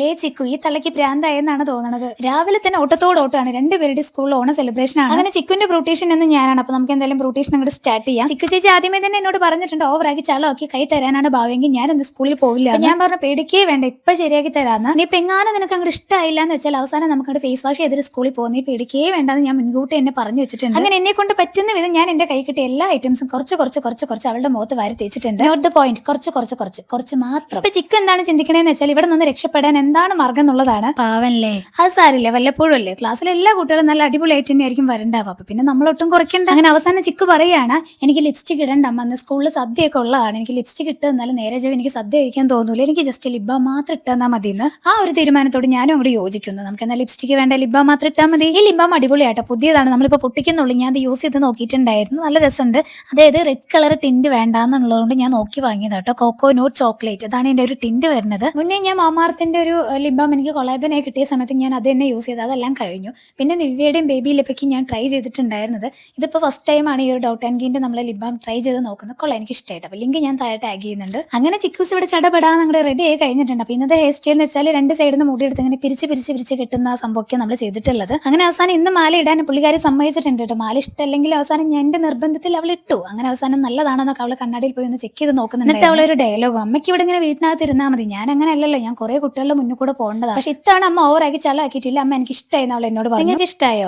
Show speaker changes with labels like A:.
A: ലേ ചിക്കു ഈ തലയ്ക്ക് പ്രാന്തായെന്നാണ് തോന്നുന്നത് രാവിലെ തന്നെ ഓട്ടത്തോട് ഓട്ടമാണ് രണ്ടുപേരുടെ സ്കൂളിൽ ഓണ സെലിബ്രേഷൻ ആണ്. അങ്ങനെ ചിക്കുന്റെ ബ്രൂട്ടീഷൻ എന്ന് ഞാനാണ്. അപ്പൊ നമുക്ക് എന്തായാലും ബ്രൂട്ടീഷൻ അങ്ങോട്ട് സ്റ്റാർട്ട് ചെയ്യാം. ചിക്കു ചേച്ചി ആദ്യമേ തന്നെ എന്നോട് പറഞ്ഞിട്ടുണ്ട് ഓവറാക്കി ചളമാക്കി കൈ തരാനാണ് ഭാവമെങ്കിൽ ഞാൻ എന്ത് സ്കൂളിൽ പോവില്ല. ഞാൻ പറഞ്ഞു പേടിക്കേ വേണ്ട ഇപ്പൊ ശരിയാക്കി തരാന്ന്. നീ പെങ്ങാനും നിനക്ക് അങ്ങോട്ട് ഇഷ്ടമായില്ല എന്ന് വെച്ചാൽ അവസാനം നമുക്ക് ഫേസ് വാഷ് ചെയ്തിട്ട് സ്കൂളിൽ പോകുന്ന പേടിക്കേ വേണ്ടെന്ന് ഞാൻ മുൻകൂട്ടി എന്നെ പറഞ്ഞു വെച്ചിട്ടുണ്ട്. അങ്ങനെ എന്നെ കൊണ്ട് പറ്റുന്ന വിധം ഞാൻ എന്റെ കൈ കിട്ടിയ എല്ലാ ഐറ്റംസും കുറച്ച് കുറച്ച് കുറച്ച് കുറച്ച് അവളുടെ മുഖത്ത് വാരി തേച്ചിട്ടുണ്ട്. നോട്ട് ദ പോയിന്റ് കുറച്ച് കുറച്ച് കുറച്ച് കുറച്ച് മാത്രം. ഇപ്പൊ ചിക്കു എന്താണ് ചിന്തിക്കണേന്ന് വെച്ചാൽ ഇവിടെ നിന്ന് രക്ഷപ്പെടാൻ എന്താണ് മാർഗം എന്നുള്ളതാണ്.
B: പാവല്ലേ?
A: അത് സാരില്ല വല്ലപ്പോഴും അല്ലേ? ക്ലാസ്സിലെ എല്ലാ കുട്ടികളും നല്ല അടിപൊളിയായിട്ട് തന്നെയായിരിക്കും വരണ്ടാവും വരണ്ടാവുക. അപ്പൊ പിന്നെ നമ്മൾ ഒട്ടും കുറയ്ക്കണ്ട. അങ്ങനെ അവസാനം ചിക്ക് പറയാണ് എനിക്ക് ലിപ്സ്റ്റിക് ഇടണ്ട. അമ്മ അന്ന് സ്കൂളിൽ സദ്യയൊക്കെ ഉള്ളതാണ്. എനിക്ക് ലിപ്സ്റ്റിക് ഇട്ട് എന്നാലും നേരെ ജോ എനിക്ക് സദ്യ കഴിക്കാൻ തോന്നൂല. എനിക്ക് ജസ്റ്റ് ലിബ മാത്രം ഇട്ടാൽ മതി എന്ന് ആ ഒരു തീരുമാനത്തോട് ഞാനും അങ്ങോട്ട് യോജിക്കുന്നു. നമുക്ക് എന്നാൽ ലിപ്സ്റ്റിക് വേണ്ട ലിബ മാത്രം ഇട്ടാൽ മതി. ഈ ലിബാം അടിപൊളിയായിട്ട് പുതിയതാണ്. നമ്മളിപ്പോൾ പൊട്ടിക്കുന്നുള്ളൂ. ഞാൻ അത് യൂസ് ചെയ്ത് നോക്കിയിട്ടുണ്ടായിരുന്നു. നല്ല രസമുണ്ട്. അതായത് റെഡ് കളർ ടിന്റ് വേണ്ടാന്നുള്ളതുകൊണ്ട് ഞാൻ നോക്കി വാങ്ങിയതാട്ടോ. കോക്കോ നോട്ട് ചോക്ലേറ്റ് അതാണ് എന്റെ ഒരു ടിന്റ് വരുന്നത്. മുന്നേ ഞാൻ മാമാർത്തിന്റെ ഒരു ലിബാം എനിക്ക് കൊളാബനായി കിട്ടിയ സമയത്ത് ഞാൻ അത് തന്നെ യൂസ് ചെയ്ത് അതെല്ലാം കഴിഞ്ഞു. പിന്നെ നിവ്യയുടെയും ബേബി ലിപ്പയ്ക്ക് ഞാൻ ട്രൈ ചെയ്തിട്ടുണ്ടായിരുന്നത്. ഇതിപ്പോൾ ഫസ്റ്റ് ടൈമാണ് ഈ ഒരു ഡൗട്ട് ആൻഡ് ഗീന്റെ നമ്മളെ ബാം ട്രൈ ചെയ്ത് നോക്കുന്നത്. കൊള്ളാം എനിക്ക് ഇഷ്ടമായിട്ട്. അപ്പോൾ ലിങ്ക് ഞാൻ താഴെ ടാഗ് ചെയ്യുന്നുണ്ട്. അങ്ങനെ ചിക്കൂസ് ഇവിടെ ചടപടാ നമ്മുടെ റെഡി ആയി കഴിഞ്ഞിട്ടുണ്ട്. അപ്പോൾ ഇന്നത്തെ ഹെയർ സ്റ്റൈൽ എന്ന് വെച്ചാൽ രണ്ട് സൈഡിൽ നിന്ന് മുടിയെടുത്ത് ഇങ്ങനെ പിരിച്ച് പിരിച്ച് പിരിച്ച് കിട്ടുന്ന ആ സംഭവമൊക്കെ നമ്മൾ ചെയ്തിട്ടുള്ളത്. അങ്ങനെ അവസാനം ഇന്ന് മാല ഇടാൻ പുള്ളിക്കാരി സമ്മതിച്ചിട്ടുണ്ട് കേട്ടോ. മാല ഇഷ്ടമല്ലെങ്കിൽ അവസാനം ഞാൻ എന്റെ നിർബന്ധത്തിൽ അവൾ ഇട്ടു. അങ്ങനെ അവസാനം നല്ലതാണെന്നൊക്കെ അവൾ കണ്ണാടിയിൽ പോയി ഒന്ന് ചെക്ക് ചെയ്ത് നോക്കുന്നുണ്ട് എന്നിട്ട് അവളൊരു ഡയലോഗ് അമ്മയ്ക്ക് ഇവിടെ ഇങ്ങനെ വീട്ടിനകത്ത് ഇരുന്നാൽ മതി. ഞാൻ അങ്ങനെ അല്ലല്ലോ. ഞാൻ കുറെ കുട്ടികളുടെ മുന്നിൽ കൂടെ പോകേണ്ടതാണ്. പക്ഷെ ഇത്തവണ അമ്മ ഓവറാക്കി ചളാക്കിയിട്ടില്ല അമ്മ എനിക്ക് ഇഷ്ടമായി അവൾ എന്നോട് പറഞ്ഞു. എനിക്ക് ഇഷ്ടമായോ